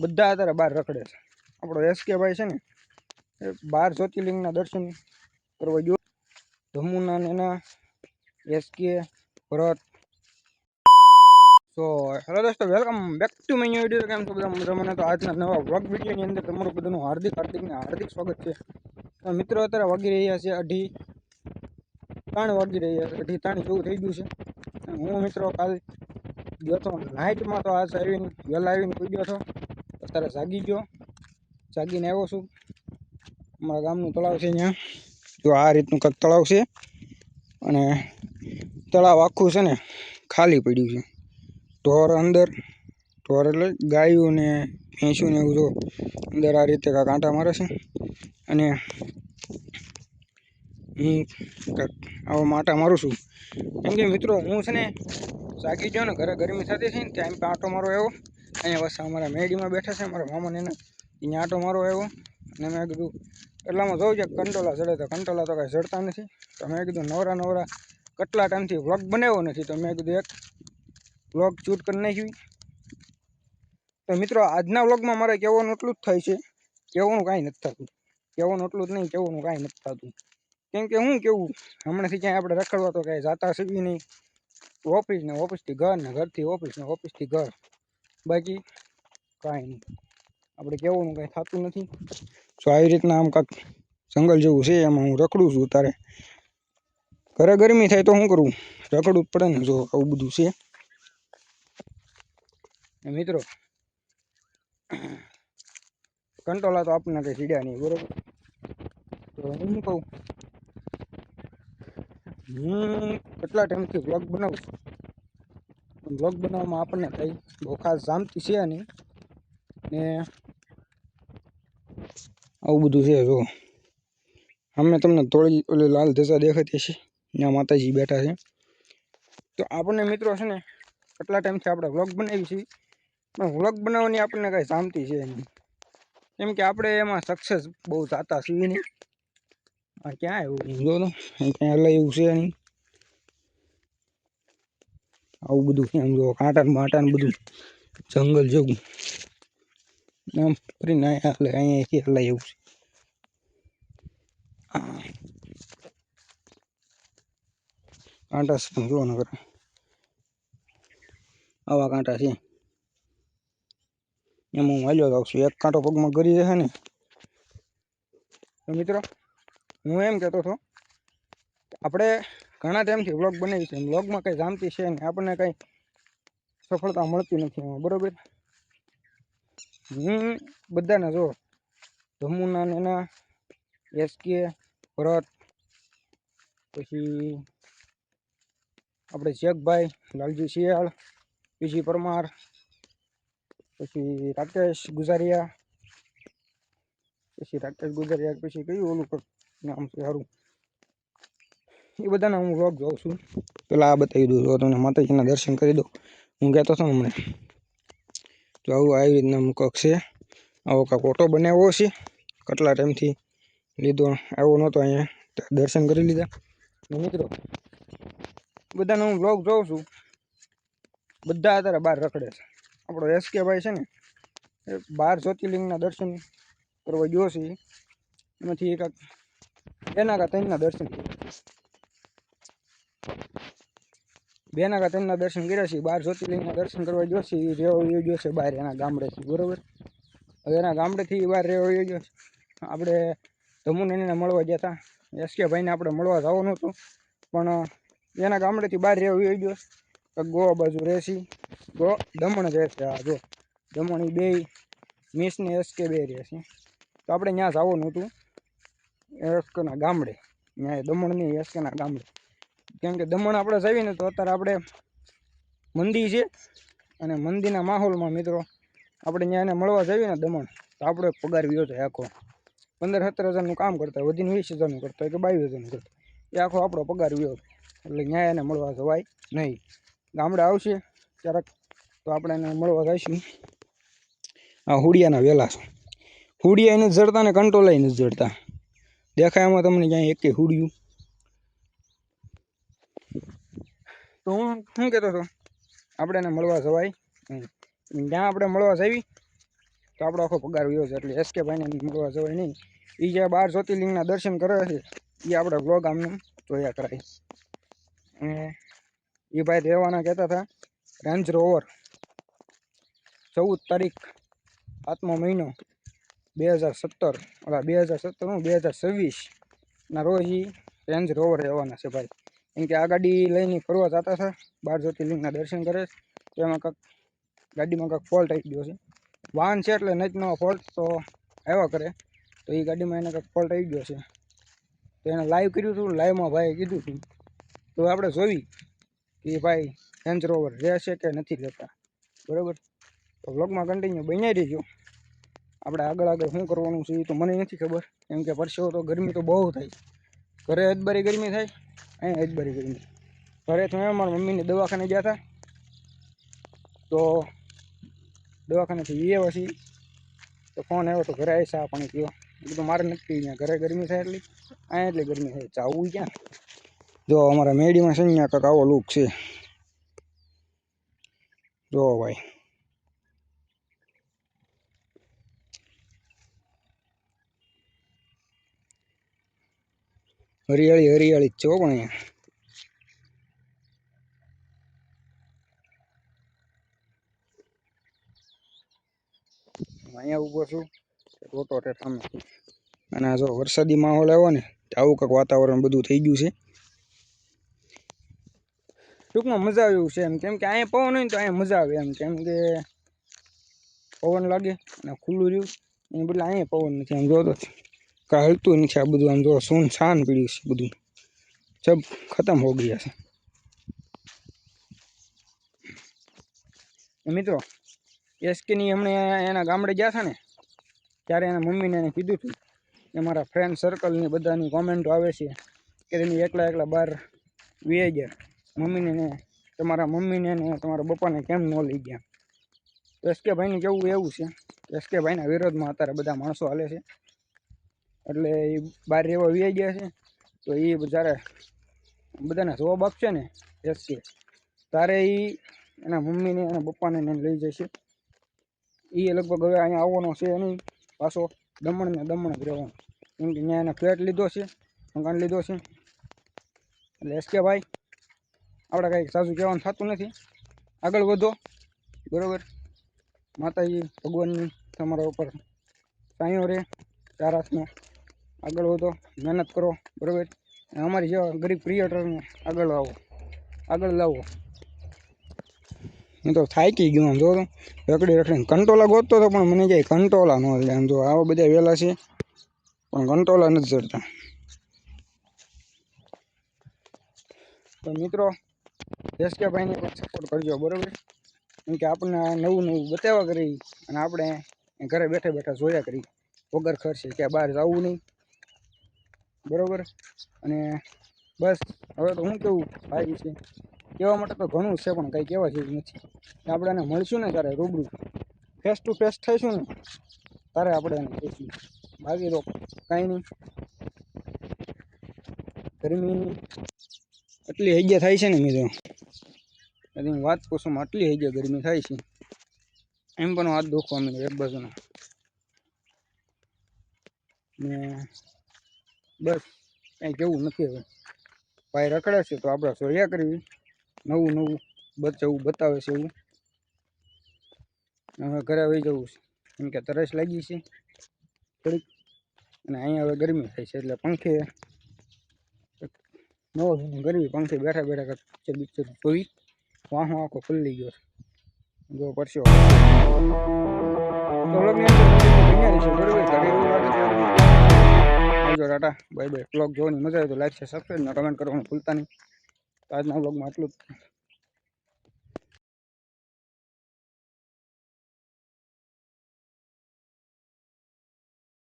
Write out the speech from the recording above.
બધા અત્યારે બહાર રખડે છે. આપણો એસકે ભાઈ છે ને, એ બાર જ્યોતિર્લિંગના દર્શન કરવા ગયો. જમુના નેના એસકે ભરત. સો હેલો દોસ્તો welcome back to menu new video કેમ છો બધા? મજામાં? તો આજના નવા વ્લોગ વિડીયોની અંદર તમારું બધાનું હાર્દિક હાર્દિક ને હાર્દિક સ્વાગત છે. તો મિત્રો અત્યારે વાગી રહ્યા છે અઢી, ત્રણ વાગી રહ્યા છે. અઢી ત્રણ જેવું થઈ ગયું છે. હું મિત્રો કાલ ગયો હતો નાઇટમાં તો આજ આવીને વહેલા આવીને પૂગ્યો હતો. અત્યારે જાગી ગયો. જાગીને આવ્યો છું. અમારા ગામનું તળાવ છે અહીંયા. જો આ રીતનું કંઈક તળાવ છે. અને તળાવ આખું છે ને ખાલી પડ્યું છે. ઢોર અંદર, ઢોર એટલે ગાયું ને ભેંસું ને એવું જો અંદર આ રીતે કાંઈક આંટા મારે છે. અને હું કાંઈક આવો આંટા મારું છું. કેમ કે મિત્રો હું છે ને જાગી ગયો ને ઘરે ગરમી સાથે છે ને ત્યાં આંટો મારો આવ્યો. અહીંયા પાછા અમારા મેડીમાં બેઠા છે, મારા મામાને એને અહીંયા આંટો મારો આવ્યો. અને મેં કીધું, એટલામાં જોઉં છે, કંટોલા ચડે તો કંટોલા તો કાંઈ ચડતા નથી. તો મેં કીધું, નવરા નવરા, કેટલા ટાઈમથી વ્લોગ બનાવ્યો નથી? તો મેં કીધું, એક વ્લોગ શૂટ કરી નાખ્યું. તો મિત્રો, આજના વ્લોગમાં મારે કહેવાનું એટલું જ થાય છે, કહેવાનું કાંઈ નથી થતું. કહેવાનું એટલું જ નહીં, કહેવાનું કાંઈ નથી થતું. કેમ કે હું કેવું, હમણાંથી ક્યાંય આપણે રખડવા તો કાંઈ જાતા સીવી નહીં. ઓફિસ ને ઓફિસથી ઘર ને ઘરથી ઓફિસ ને ઓફિસથી ઘર. બાકી કાંઈ નહીં. આપણે કહેવાનું કાંઈ થતું નથી. સો આવી રીતના આમ કાંક જંગલ જેવું છે, એમાં હું રખડું છું તારે. ઘરે ગરમી થાય તો શું કરવું રખડવું જ પડે ને જો આવું બધું છે. મિત્રો, કંટોલા તો આપણને કંઈ સીડ્યા નહીં, બરોબર? તો હું શું કહું? હું કેટલા ટાઈમથી બ્લોગ બનાવું છું? બ્લોગ બનાવવામાં આપણને કંઈ બહુ ખાસ જામતી છે નહીં. ને આવું બધું છે જો. અમે તમને થોડી ઓલી લાલ ધજા દેખાતી છે ત્યાં માતાજી બેઠા છે. તો આપણને મિત્રો છે ને કેટલા ટાઈમથી આપણે વ્લોગ બનાવી છીએ પણ વ્લોગ બનાવવાની આપણને કાંઈ જામતી છે નહીં. કેમ કે આપણે એમાં સક્સેસ બહુ જાતા છીએ નહીં ક્યાં એવું જો તો ક્યાં એટલે એવું છે નહીં. આવું બધું એમ જો કાંટા માટા ને બધું જંગલ જેવું. આમ ફરીને અહીંયા એટલે અહીંયાથી હલાય એવું છે. કાંટા છે જો ને કરે આવા કાંટા છે. એમાં હું હાલ્યો જાઉં છું. એક કાંટો પગમાં ગરી જશે ને. મિત્રો, હું એમ કહેતો હતો, આપણે ઘણા ટાઈમથી વ્લોગ બનાવી છે. વ્લોગમાં કંઈ જામતી છે ને આપણને કંઈ સફળતા મળતી નથી એમાં. બરોબર? હું બધાને જો ધમુના ને એના એસકે ભરત, પછી આપણે શેખભાઈ લાલજી શિયાળ, પીજી પરમાર, પછી રાકેશ ગુજારિયા, પછી રાકેશ ગુજારિયા, પછી કયું ઓલું કંઈક નામ છે સારું. એ બધાના હું વ્લોગ જોઉં છું. પેલા આ બતાવી દઉં જો તમને માતાજીના દર્શન કરી દઉં. હું કહેતો હતો હમણાં તો આવું આવી રીતના અમુક છે, આવો કાંક ઓટો બનાવ્યો છે, કેટલા ટાઈમથી લીધો આવ્યો નહોતો અહીંયા દર્શન કરી લીધા. મિત્રો, બધાનો હું વ્લોગ જોઉં છું. બધા અત્યારે બહાર રખડે છે. આપણો એસકે ભાઈ છે ને, એ બાર જ્યોતિર્લિંગના દર્શન કરવા ગયો છે. એમાંથી એક એના કાંઈ ત્રણના દર્શન બેના કા તેમના દર્શન કર્યા છે, બાર જ્યોતિર્લિંગના દર્શન કરવા ગયો છે એ રેવો એ ગયો છે બહાર એના ગામડેથી, બરોબર? હવે એના ગામડેથી બહાર રેવો એ ગયો છે. આપણે ધમુને એને મળવા ગયા હતા એસકે ભાઈને આપણે મળવા જવાનું હતું, પણ એના ગામડેથી બહાર રહેવો એ ગયો છે. ગોવા બાજુ રહેશી ગો, દમણ રહેશે હા, જો. દમણ એ બે, મિસ ને એસકે બે રહેશે તો આપણે ત્યાં જવાનું હતું, એસકેના ગામડે. ત્યાં દમણની એસકેના ગામડે. કેમ કે દમણ આપણે જઈએ ને તો અત્યારે આપણે મંદિર છે અને મંદિરના માહોલમાં મિત્રો આપણે ત્યાં એને મળવા જઈએ ને દમણ, તો આપણે પગાર વ્યો છે આખો. પંદર સત્તર હજારનું કામ કરતા હોય, વધીને વીસ હજારનું કરતા હોય કે બાવીસ હજારનું કરતા એ આખો આપણો પગાર વ્યો એટલે ન્યાય એને મળવા જવાય નહીં. ગામડે આવશે ક્યારેક તો આપણે એને મળવા જઈશું. આ હુડિયાના વેલા છે. હુડિયા એને જડતા ને કંટ્રોલાય નથી જડતા. દેખાય એમાં તમને ક્યાંય એકે હુડિયું. તો હું શું કહેતો હતો? આપણે એને મળવા જવાય. જ્યાં આપણે મળવા જવી તો આપણો આખો પગાર રહ્યો છે એટલે એસકે ભાઈને મળવા જવાય નહીં. એ જે બાર જ્યોતિર્લિંગના દર્શન કરે છે એ આપણે બ્લોગ આમને જોયા કરાય. અને એ ભાઈ રહેવાના કહેતા હતા રેન્જ રોવર ચૌદ તારીખ, સાતમો મહિનો, બે હજાર સત્તર. ઓલા બે હજાર સત્તર બે હજાર છવ્વીસના રોજ એ રેન્જ રોવર રહેવાના છે ભાઈ. કેમ કે આ ગાડી લઈને ફરવા જતા હતા બાર જ્યોતિર્લિંગના દર્શન કરે છે. એમાં કંઈક ગાડીમાં કંઈક ફોલ્ટ આવી ગયો છે. વાહન છે એટલે નથી નવો ફોલ્ટ તો આવ્યા કરે. તો એ ગાડીમાં એને કંઈક ફોલ્ટ આવી ગયો છે. તો એને લાઈવ કર્યું હતું લાઈવમાં ભાઈએ કીધું હતું. તો આપણે જોઈ કે ભાઈ રેન્જ રોવર રહેશે કે નથી રહેતા બરાબર? તો વ્લોગમાં કન્ટિન્યુ બન્યા રહીજો. આપણે આગળ આગળ શું કરવાનું છે એ તો મને નથી ખબર. કેમ કે પરસેવો તો ગરમી તો બહુ થાય. ઘરે અજબરી ગરમી થાય? અહીં અજબરી ગરમી. ઘરે તો મેં મારા મમ્મીને દવાખાને ગયા હતા તો દવાખાનેથી એ પછી તો ફોન આવ્યો તો ઘરે આવી ચા પાણી પીવો. કીધું મારે નથી પીવી ઘરે ગરમી થાય એટલી. અહીંયા એટલી ગરમી થાય. ચાવું ક્યાં? જો અમારા મેડીમાં છે ને અહીંયા કાંઈક આવો લુક છે. જો ભાઈ. હરિયાળી હરિયાળી જ છે પણ અહીંયા. અહીંયા ઊભો છું. રોટો ઠેઠામે અને આ જો વરસાદી માહોલ આવ્યો ને આવું કંઈક વાતાવરણ બધું થઈ ગયું છે. ટૂંકમાં મજા આવ્યું છે એમ. કેમ કે અહીંયા પવન હોય તો અહીંયા મજા આવે એમ. કેમ કે પવન લાગે અને ખુલ્લું રહ્યું. એની બદલે અહીંયા પવન નથી. આમ જો તો. કાંઈ હલતું નથી આ બધું. આમ જો સૂન શાન પીડ્યું છે બધું. સબ ખતમ હો ગયા છે. મિત્રો, એસકેની હમણે એના ગામડે ગયા હતા ને, ત્યારે એના મમ્મીને એને કીધું હતું કે મારા ફ્રેન્ડ સર્કલની બધાની કોમેન્ટો આવે છે કે તમે એકલા એકલા બહાર વી ગયા. મમ્મીને ને તમારા મમ્મીને ને તમારા પપ્પાને કેમ ન લઈ ગયા? એસકે ભાઈને કેવું, એવું છે. એસકે ભાઈના વિરોધમાં અત્યારે બધા માણસો હાલે છે. એટલે એ બહાર રહેવા વી ગયા છે. તો એ જ્યારે બધાને જવાબ આપશે ને, એસકે. ત્યારે એ એના મમ્મીને, એના પપ્પાને એને લઈ જશે. એ લગભગ હવે અહીંયા આવવાનો છે નહીં, પાછો દમણ ને દમણ જ રહેવાનો. કેમ કે ત્યાં એને ફ્લેટ લીધો છે, મકાન લીધો છે. એટલે એસકે ભાઈ આપણે કાંઈક સાચું કહેવાનું થતું નથી. આગળ વધો, બરાબર? માતાજી ભગવાનની તમારા ઉપર સાંયો રહે હાથનો આગળ વધો, મહેનત કરો, બરાબર? અમારી જેવા ગરીબ ક્રિએટરને આગળ આવો આગળ લાવો. હું તો થાકી ગયો આમ, જો રખડી રખડીને કંટોલા ગોતતો હતો, પણ મને ક્યાંય કંટોલા ન લે. આમ જો, આવા બધા વહેલા છે, પણ કંટોલા નથી જડતા. તો મિત્રો એસકે ભાઈને પણ સપોર્ટ કરજો, બરાબર? કેમ કે આપણને નવું નવું બતાવવા કરી, અને આપણે ઘરે બેઠા બેઠા જોયા કરી. વગર ખર્ચે ક્યાં બહાર જવું નહીં. બરાબર? અને બસ, હવે તો હું કેવું ભાઈ છે કહેવા માટે તો ઘણું છે, પણ કંઈ કહેવા જેવું નથી. આપણે એને મળશું ને ત્યારે રૂબરૂ. ફેસ ટુ ફેસ થઈશું ને, ત્યારે આપણે એને કહીશું. બાકી તો કાંઈ નહીં. ગરમી એટલી હૈયા થાય છે ને મિત્રો. એટલે વાત કોશોમાં આટલી હૈયા ગરમી થાય છે. એમ પણ હાથ દુખવા માંડ્યો એક બાજુનો. ને બસ, કંઈ કેવું નથી હવે. ભાઈ રખડે છે તો આપણે સોયા કરવી. નવું નવું બચ્ચવું બતાવે છે એવું. હવે ઘરે આવી જવું છે. કેમ કે તરસ લાગી છે થોડીક. અને અહીંયા હવે ગરમી થાય છે એટલે પંખે નવો ગરમી પંખે બેઠા બેઠા પિક્ચર બિક્ચર જોઈ. વાહો આખો ખુલ્લી ગયો છે. જો પરસ્યો. તો આવજો ટાટા. બાય બાય બ્લોગ જોવાની મજા આવે તો લાઈક છે સબસ્ક્રાઈબ કમેન્ટ કરવાનું ભૂલતા નહીં. તો આજના બ્લોગમાં આટલું જ.